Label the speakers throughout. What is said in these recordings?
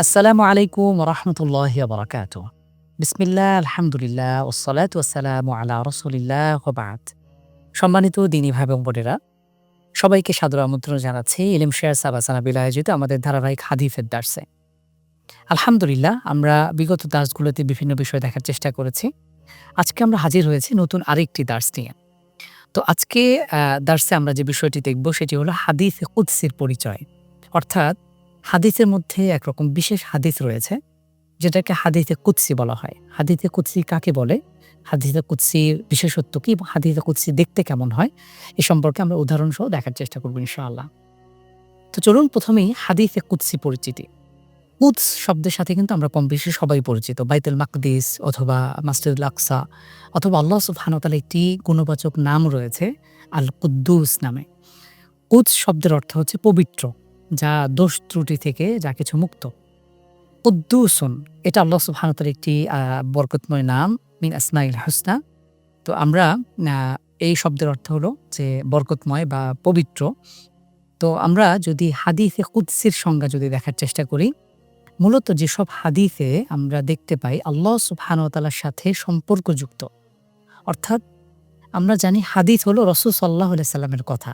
Speaker 1: আসসালামু আলাইকুম রহমতুল্লাহ বরকাত বিসমিল্লাহ, আলহামদুলিল্লাহ ওসালাত ওসালাম আলা রসুলিল্লাহ হবাত সম্মানিত দিনী ভাই বোনেরা, সবাইকে সাদর আমন্ত্রণ জানাচ্ছি ইলিম শেয়ার সাবাসানাবিল আয়োজিত আমাদের ধারাবাহিক হাদিফের দার্সে। আলহামদুলিল্লাহ, আমরা বিগত দার্সগুলোতে বিভিন্ন বিষয় দেখার চেষ্টা করেছি। আজকে আমরা হাজির হয়েছি নতুন আরেকটি দার্স নিয়ে। তো আজকে দার্সে আমরা যে বিষয়টি দেখব সেটি হলো হাদিস কুৎসির পরিচয়। অর্থাৎ হাদিসের মধ্যে একরকম বিশেষ হাদিস রয়েছে, যেটাকে হাদিসে কুৎসি বলা হয়। হাদিসে কুৎসি কাকে বলে? হাদিসে কুৎসির বিশেষত্ব কি এবং হাদিসে কুৎসি দেখতে কেমন হয়? এ সম্পর্কে আমরা উদাহরণ সহ দেখার চেষ্টা করব ইনশাআল্লাহ। তো চলুন প্রথমেই হাদিসে কুৎসি পরিচিতি। কুৎস শব্দের সাথে কিন্তু আমরা কম বেশি সবাই পরিচিত। বাইতুল মাকদিস অথবা মাসজিদুল আকসা অথবা আল্লাহ সুবহানাহু একটি গুণবাচক নাম রয়েছে আল কুদ্দুস নামে। কুৎস শব্দের অর্থ হচ্ছে পবিত্র। যা দোষ ত্রুটি থেকে যা কিছু মুক্ত। কুদ্দুসুন, এটা আল্লাহ সুবহানাহু একটি বরকতময় নাম, মিন আসমাইল হুসনা। তো আমরা এই শব্দের অর্থ হলো যে বরকতময় বা পবিত্র। তো আমরা যদি হাদিসে কুদ্সির সংজ্ঞা যদি দেখার চেষ্টা করি, মূলত যেসব হাদিসে আমরা দেখতে পাই আল্লাহ সুবহানাহু সাথে সম্পর্কযুক্ত। অর্থাৎ আমরা জানি হাদিস হলো রসুল সাল্লাহ সাল্লামের কথা।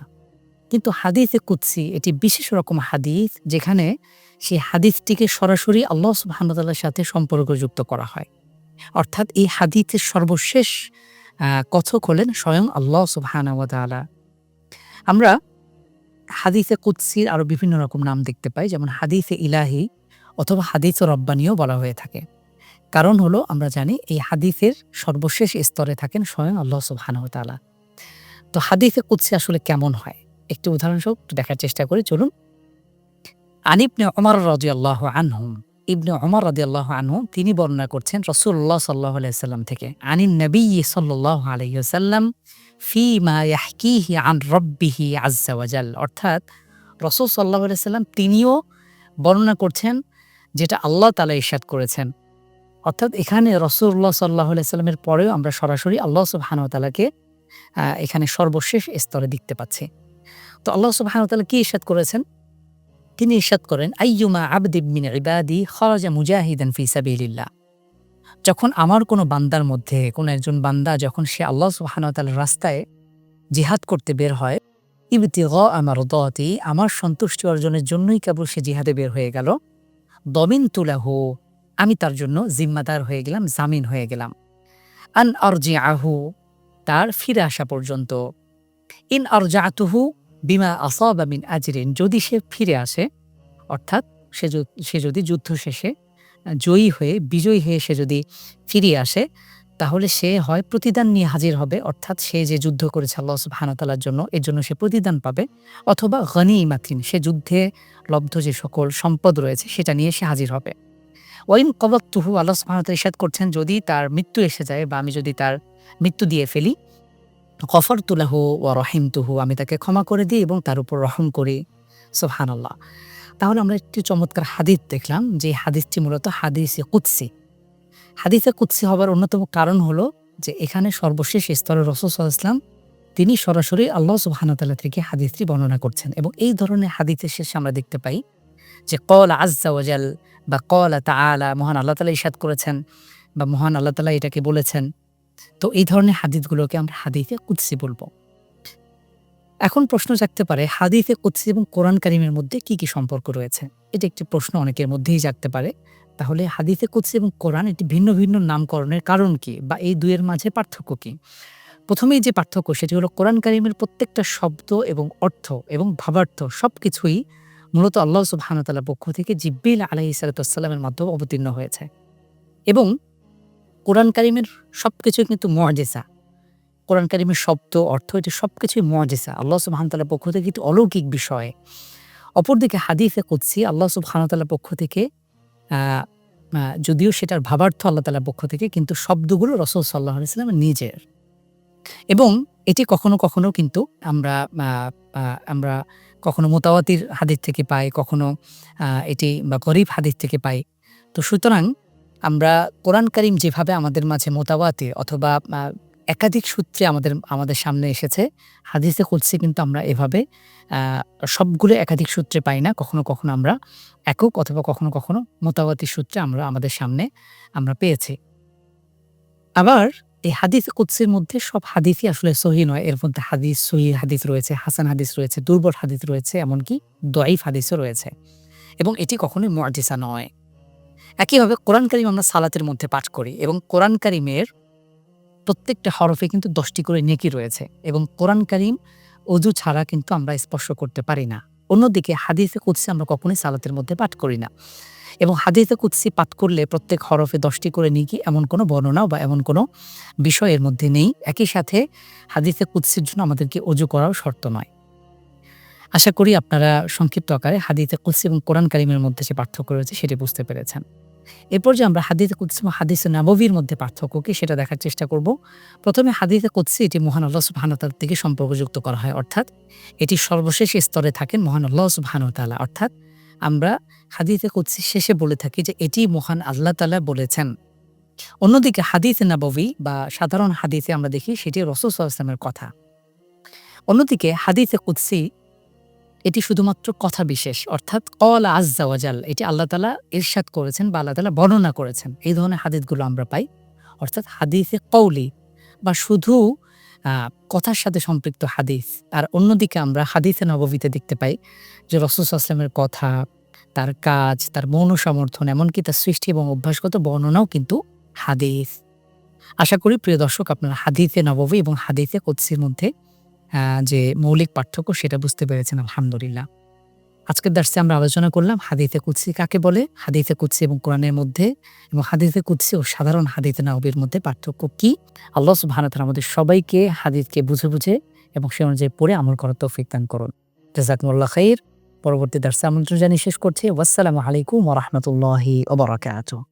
Speaker 1: কিন্তু হাদিসে কুৎসি এটি বিশেষ রকম হাদিস যেখানে সেই হাদিসটিকে সরাসরি আল্লাহ সুবাহানুতাল্লার সাথে সম্পর্কযুক্ত করা হয়। অর্থাৎ এই হাদিসের সর্বশেষ কথক হলেন স্বয়ং আল্লাহ সুবাহানুতালা আমরা হাদিসে কুৎসির আরও বিভিন্ন রকম নাম দেখতে পাই, যেমন হাদিসে ইলাহি অথবা হাদিস রব্বানিও বলা হয়ে থাকে। কারণ হলো, আমরা জানি এই হাদিসের সর্বশেষ স্তরে থাকেন স্বয়ং আল্লাহ সুবাহানুতালা তো হাদিসে কুৎসি আসলে কেমন হয়? একটি উদাহরণস্বরূপ দেখার চেষ্টা করি, চলুন। আনিবনে অমর রাজিয়াল্লাহ আনহুম, ইবনে অমর রাদিয়াল্লাহ আনহুম, তিনি বর্ণনা করছেন রসুল্লাহ সাল্লাহ আলাইসাল্লাম থেকে আনিন নবী সাল্লাহ আলাইসাল্লাম ফি মা ইয়াহকিহি আন রব্বিহি আজ্জা ওয়াজাল অর্থাৎ রসুল সাল্লাহ আলাইসাল্লাম তিনিও বর্ণনা করছেন যেটা আল্লাহ তালা ইরশাদ করেছেন। অর্থাৎ এখানে রসুল্লাহ সাল্লাহ আলাইসাল্লামের পরেও আমরা সরাসরি আল্লাহ তাআলাকে এখানে সর্বশেষ স্তরে দেখতে পাচ্ছি। তো আল্লাহ তাআলা কি ইরশাদ করেছেন? তিনি ইরশাদ করেন, আইয়ুমা আবদি মিন ইবাদি খরাজা মুজাহিদান ফি সাবিলিল্লাহ। যখন আমার কোনো বান্দার মধ্যে, কোনো একজন বান্দা যখন সে আল্লাহ সুবহানাহু ওয়া রাস্তায় জিহাদ করতে বের হয় ইবতি গ আমার দতি আমার সন্তুষ্টি অর্জনের জন্যই কেবল সে জিহাদে বের হয়ে গেল। দমিন তুলাহু আমি তার জন্য জিম্মাদার হয়ে গেলাম, জামিন হয়ে গেলাম। আন অর্জি আহু তার ফিরে আসা পর্যন্ত। ইন অরজাতুহু বিমা আসাবা মিন আজরিন, যদি সে ফিরে আসে, অর্থাৎ সে সে যদি যুদ্ধ শেষে জয়ী হয়ে, বিজয়ী হয়ে সে যদি ফিরে আসে, তাহলে সে হয় প্রতিদান নিয়ে হাজির হবে, অর্থাৎ সে যে যুদ্ধ করেছে আল্লাহ সুবহানাতালার জন্য, এর জন্য সে প্রতিদান পাবে। অথবা গনি মাতিন সে যুদ্ধে লব্ধ যে সকল সম্পদ রয়েছে, সেটা নিয়ে সে হাজির হবে। ওয়াইন কবাক্তুহু আল্লাহ সুবহানাতালা ইরশাদ করছেন, যদি তার মৃত্যু এসে যায় বা আমি যদি তার মৃত্যু দিয়ে ফেলি কফর তুলাহু ও রহিম তুহু আমি তাকে ক্ষমা করে দিই এবং তার উপর রহম করি। সোহান আল্লাহ তাহলে আমরা একটি চমৎকার হাদিস দেখলাম, যে হাদিসটি মূলত হাদিসে কুৎসি হাদিসে কুৎসি হবার অন্যতম কারণ হলো যে এখানে সর্বশেষ স্তরে রসুল ইসলাম তিনি সরাসরি আল্লাহ সুবাহানতাল্লাহ থেকে হাদিসটি বর্ণনা করছেন এবং এই ধরনের হাদিসের শেষে আমরা দেখতে পাই যে কল আজ্জা ওয়াজাল বা কল তা আলা মহান আল্লাহ তালা ইসাদ করেছেন বা মহান আল্লাহ তালা এটাকে বলেছেন। তো এই ধরনের হাদিসগুলোকে আমরা হাদিসে কুৎসি বলব। এখন প্রশ্ন জাগতে পারে, হাদিসে কুৎসি এবং কোরআন কারিমের মধ্যে কি কি সম্পর্ক রয়েছে? এটা একটি প্রশ্ন অনেকের মধ্যেই জাগতে পারে। তাহলে হাদিসে কুৎসি এবং কোরআন এটি ভিন্ন ভিন্ন নামকরণের কারণ কি বা এই দুইয়ের মাঝে পার্থক্য কি? প্রথমেই যে পার্থক্য সেটি হলো কোরআন কারিমের প্রত্যেকটা শব্দ এবং অর্থ এবং ভাবার্থ সব কিছুই মূলত আল্লাহ সুবাহানতালার পক্ষ থেকে জিব্বিল আলাহি সালাতামের মাধ্যমে অবতীর্ণ হয়েছে। এবং কোরআন কারিমের সব কিছুই কিন্তু মজেসা কোরআন কারিমের শব্দ, অর্থ, এটি সব কিছুই মজেসা আল্লাহ সুবাহানতালার পক্ষ থেকে কিন্তু অলৌকিক বিষয়। অপরদিকে হাদিফে কুৎসি আল্লাহ সুবাহানতালার পক্ষ থেকে যদিও সেটার ভাবার্থ আল্লাহ তালার পক্ষ থেকে, কিন্তু শব্দগুলো রসুল সাল্লাহ ইসলামের নিজের। এবং এটি কখনো কখনো কিন্তু আমরা আমরা কখনো মোতাওয়াতির হাদিস থেকে পাই, কখনো এটি বা গরিব হাদিস থেকে পাই। তো সুতরাং আমরা কোরআন কারিম যেভাবে আমাদের মাঝে মোতাবাতে অথবা একাধিক সূত্রে আমাদের আমাদের সামনে এসেছে, হাদিসে, কুদসি কিন্তু আমরা এভাবে সবগুলো একাধিক সূত্রে পাই না। কখনো কখনো আমরা একক অথবা কখনো কখনো মোতাবাতি সূত্রে আমরা, আমাদের সামনে আমরা পেয়েছি। আবার এই হাদিস কুৎসির মধ্যে সব হাদিসই আসলে সহি নয়। এর মধ্যে হাদিস, সহি হাদিস রয়েছে, হাসান হাদিস রয়েছে, দুর্বল হাদিস রয়েছে, এমনকি দয়াইফ হাদিসও রয়েছে। এবং এটি কখনোই মুআজিজা নয়। একইভাবে কোরআন কারিম আমরা সালাতের মধ্যে পাঠ করি এবং কোরআন কারিমের প্রত্যেকটা হরফে কিন্তু দশটি করে নেকি রয়েছে এবং কোরআন কারিম অজু ছাড়া কিন্তু আমরা স্পর্শ করতে পারি না। অন্যদিকে হাদিসে কুৎসি আমরা কখনোই সালাতের মধ্যে পাঠ করি না। এবং হাদিসে কুৎসি পাঠ করলে প্রত্যেক হরফে দশটি করে নিকি এমন কোনো বর্ণনা বা এমন কোনো বিষয়ের মধ্যে নেই। একই সাথে হাদিসে কুৎসির জন্য আমাদেরকে অজু করাও শর্ত নয়। আশা করি আপনারা সংক্ষিপ্ত আকারে হাদিসে কুৎসি এবং কোরআন কারিমের মধ্যে যে পার্থক্য রয়েছে সেটি বুঝতে পেরেছেন। এরপর যে আমরা কুৎসি এবং হাদিসে নাববির মধ্যে পার্থক্য কি সেটা দেখার চেষ্টা করব। প্রথমে হাদিসে কুৎসি এটি মহান আল্লাহ সুবাহানতাল থেকে সম্পর্কযুক্ত করা হয়, অর্থাৎ এটি সর্বশেষ স্তরে থাকেন মহান আল্লাহ সুবাহানতালা অর্থাৎ আমরা হাদিসে কুৎসি শেষে বলে থাকি যে এটি মহান আল্লাহ তালা বলেছেন। অন্যদিকে হাদিসে নাববী বা সাধারণ হাদিসে আমরা দেখি সেটি রসুল সাল্লামের কথা। অন্যদিকে হাদিসে কুৎসি এটি শুধুমাত্র কথা বিশেষ, অর্থাৎ কল আজাল এটি আল্লাহ তালা ইরশাদ করেছেন বা আল্লাহ তালা বর্ণনা করেছেন। এই ধরনের হাদিসগুলো আমরা পাই। অর্থাৎ হাদিসে কৌলি বা শুধু কথার সাথে সম্পৃক্ত হাদিস। আর অন্যদিকে আমরা হাদিসে নববীতে দেখতে পাই যে রসুল আসলামের কথা, তার কাজ, তার মৌন সমর্থন, এমনকি তার সৃষ্টি এবং অভ্যাসগত বর্ণনাও কিন্তু হাদিস। আশা করি প্রিয় দর্শক, আপনারা হাদিসে নববী এবং হাদিসে কুৎসির মধ্যে যে মৌলিক পার্থক্য সেটা বুঝতে পেরেছেন, আলহামদুলিল্লাহ। আজকের দার্সে আমরা আলোচনা করলাম হাদিসে কুৎসি কাকে বলে? হাদিসে কুৎসি এবং কোরআনের মধ্যে এবং হাদিসে কুৎসি ও সাধারণ হাদিসে নবীর মধ্যে পার্থক্য কি? আল্লাহ তাআলা আমাদের সবাইকে হাদিসকে বুঝে বুঝে এবং সে অনুযায়ী পড়ে আমল করার তৌফিক দান করুন। জাযাকুমুল্লাহ খাইর। পরবর্তী দার্সে আমন্ত্রণ জানিয়ে শেষ করছি। ওয়াসসালামু আলাইকুম ওয়া রাহমাতুল্লাহি ওয়া বারাকাতুহু।